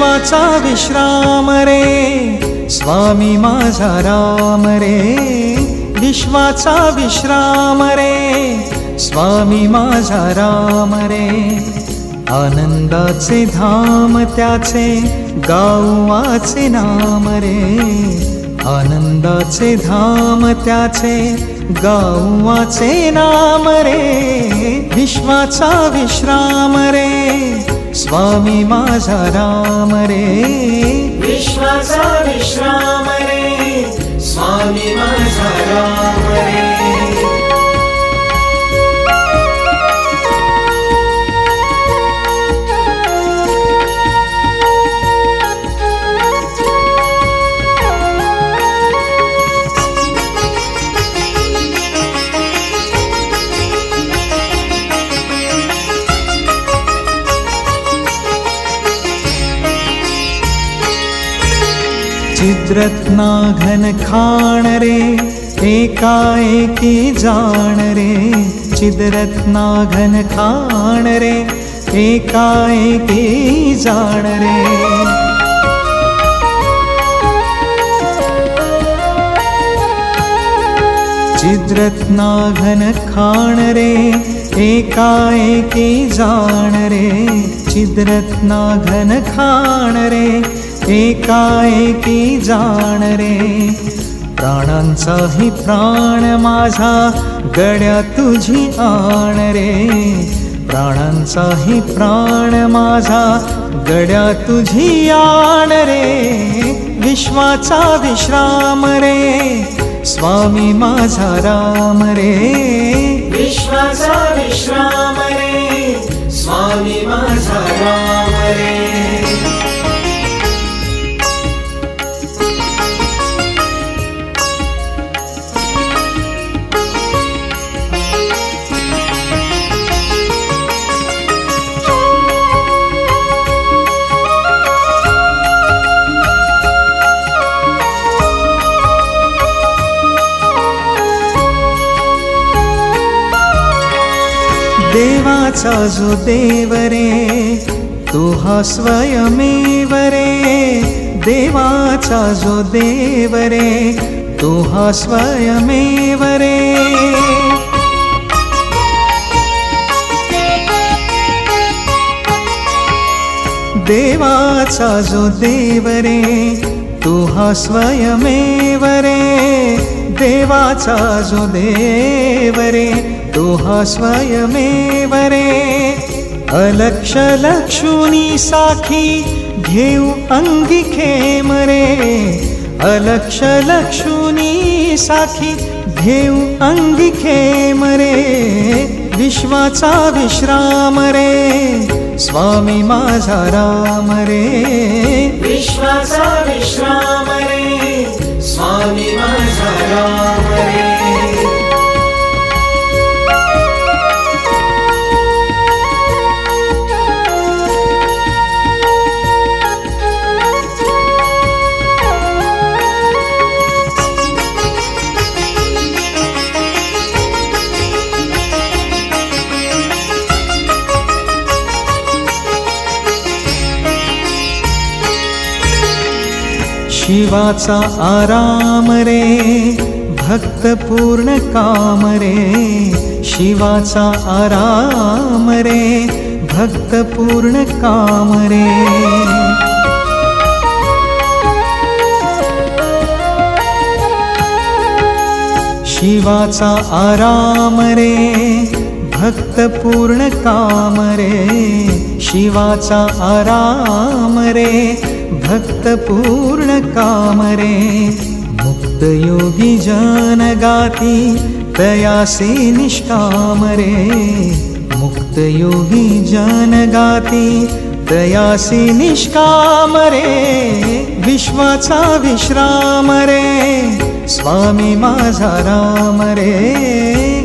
विश्वाचा विश्राम रे. स्वामी माझा राम रे. विश्वाचा विश्राम रे. स्वामी माझा राम रे. आनंदाचे धाम त्याचे गावाचे नाम रे. आनंदाचे धाम त्याचे गावाचे नाम रे. विश्वाचा विश्राम रे. स्वामी माझा राम रे. विश्वासा विश्राम रे. स्वामी माझा राम रे. चिद्रत्ना घन खाण रे, एकाएकी जाण रे। चिद्रत्ना घन खाण रे, एकाएकी जाण रे। चिद्रत्ना घन खाण रे, एकाएकी जाण रे। चिद्रत्ना घन खाण रे एकाएकी जाण रे? प्राणांचाही प्राण माझा गड्या तुझी आण रे. प्राणांचाही प्राण माझा गड्या तुझी आण रे. विश्वाचा विश्राम रे. स्वामी माझा राम रे. विश्वाचा विश्राम रे. स्वामी माझा राम रे. देवाचा जो देव रे तो हा स्वयमेव रे देवाचा जो देव रे तो हा स्वयमेव रे देवाचा जो देव रे तो हा स्वयमेव रे देवाचा जो देव रे तो हा स्वयमेव रे अलक्ष लक्षुनी साखी घेऊ अंगी खेमरे. अलक्ष लक्षुनी साखी घेऊ अंगी खेमरे. विश्वाचा विश्राम रे स्वामी माझा राम रे विश्वाचा विश्राम रे स्वामी माझा राम रे शिवाचा आराम रे भक्त पूर्ण काम रे. शिवाचा आराम रे भक्त पूर्ण काम रे. शिवाचा आराम रे भक्त पूर्ण काम रे. शिवाचा आराम रे भक्त पूर्ण काम रे मुक्त योगी जन गाती तयासे निष्कामरे। मुक्त योगी जन गाती तयासी निष्काम रे विश्वाचा विश्राम रे स्वामी माझा राम रे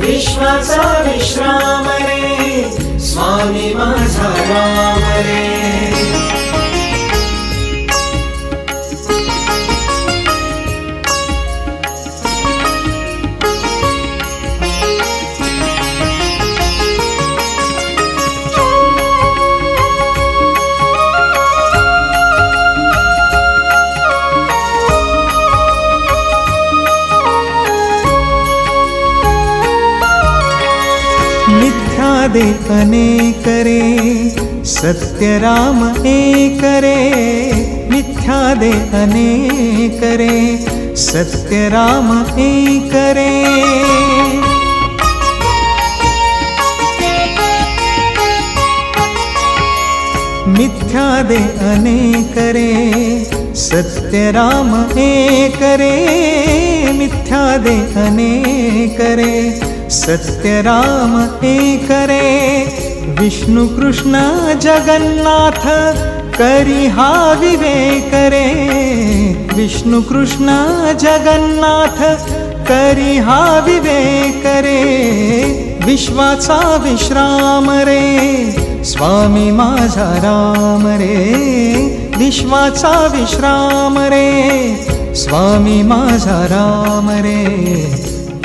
विश्वाचा विश्राम रे स्वामी माझा राम रे दे अनेक रे सत्य राम एक रे मिथ्या दे अनेक रे सत्य राम एक रे मिथ्या दे अनेक रे सत्य राम एक रे मिथ्या दे अनेक रे सत्यराम राम विष्णु कृष्ण जगन्नाथ करी हा विवेक रे. विष्णु कृष्ण जगन्नाथ करी हा विवेक रे. विश्वाचा विश्राम रे. स्वामी माझा राम रे. विश्वाचा विश्राम रे. स्वामी माझा राम रे.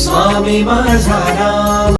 Swami Mazharam.